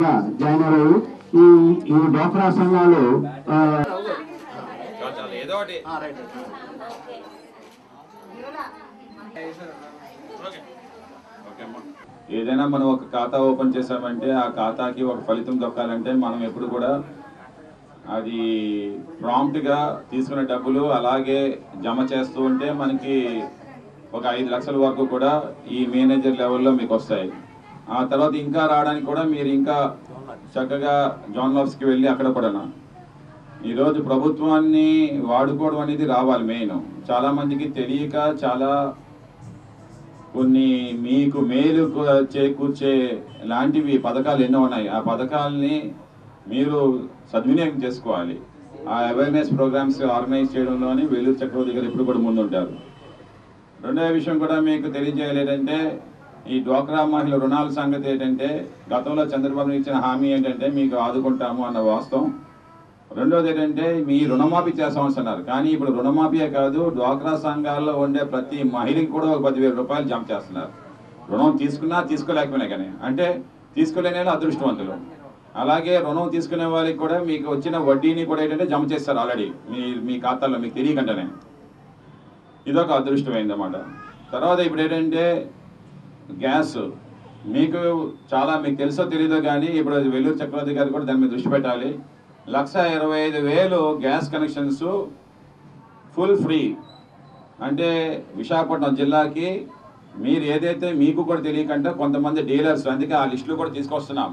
Join అయ్యాయి ఈ ఈ డోక్రా సంఘాలు ఏదైనా మనం ఒక ఖాతా ఓపెన్ చేసామంటే ఆ ఖాతాకి ఒక ఫలితం దొక్కాలంటే మనం ఎప్పుడు కూడా అది ప్రాంప్ట్గా తీసుకున్న డబ్బులు అలాగే జమ చేస్తూ ఉంటే మనకి ఒక ఐదు లక్షల వరకు కూడా ఈ మేనేజర్ లెవెల్లో మీకు వస్తాయి. ఆ తర్వాత ఇంకా రావడానికి కూడా మీరు ఇంకా చక్కగా జాన్ లాబ్స్కి వెళ్ళి అక్కడ కూడా ఈరోజు ప్రభుత్వాన్ని వాడుకోవడం అనేది రావాలి మెయిన్ చాలామందికి తెలియక చాలా కొన్ని మీకు మేలు చేకూర్చే లాంటివి పథకాలు ఎన్నో ఉన్నాయి. ఆ పథకాలని మీరు సద్వినియోగం చేసుకోవాలి. ఆ అవేర్నెస్ ప్రోగ్రామ్స్ ఆర్గనైజ్ చేయడంలోని వెల్లూరు చక్రవర్తి గారు ఎప్పుడు కూడా ముందుంటారు. రెండవ విషయం కూడా మీకు తెలియజేయలేదంటే ఈ డ్వాక్రా మహిళ రుణాల సంగతి ఏంటంటే గతంలో చంద్రబాబు ఇచ్చిన హామీ ఏంటంటే మీకు ఆదుకుంటాము అన్న వాస్తవం. రెండోది ఏంటంటే మీ రుణమాఫీ చేస్తామన్నారు కానీ ఇప్పుడు రుణమాఫీయే కాదు డ్వాక్రా సంఘాల్లో ఉండే ప్రతి మహిళకి కూడా ఒక పదివేల రూపాయలు జమ చేస్తున్నారు. రుణం తీసుకున్నా తీసుకోలేకపోయినా కానీ. అంటే తీసుకోలేని అదృష్టవంతులు. అలాగే రుణం తీసుకునే వాళ్ళకి కూడా మీకు వచ్చిన వడ్డీని కూడా ఏంటంటే జమ చేస్తారు ఆల్రెడీ. మీ మీ ఖాతాల్లో మీకు తెలియకుండానే. ఇదొక అదృష్టమైంది అన్నమాట తర్వాత ఇప్పుడు ఏంటంటే గ్యాస్. మీకు చాలా మీకు తెలుసో తెలీదో కానీ ఇప్పుడు వెల్లూరు చక్రవర్తి గారు కూడా దాని మీద దృష్టి పెట్టాలి. లక్ష ఇరవై ఐదు వేలు గ్యాస్ కనెక్షన్స్ ఫుల్ ఫ్రీ. అంటే విశాఖపట్నం జిల్లాకి మీరు ఏదైతే మీకు కూడా తెలియకంటే కొంతమంది డీలర్స్ అందుకే ఆ లిస్టులు కూడా తీసుకొస్తున్నాం.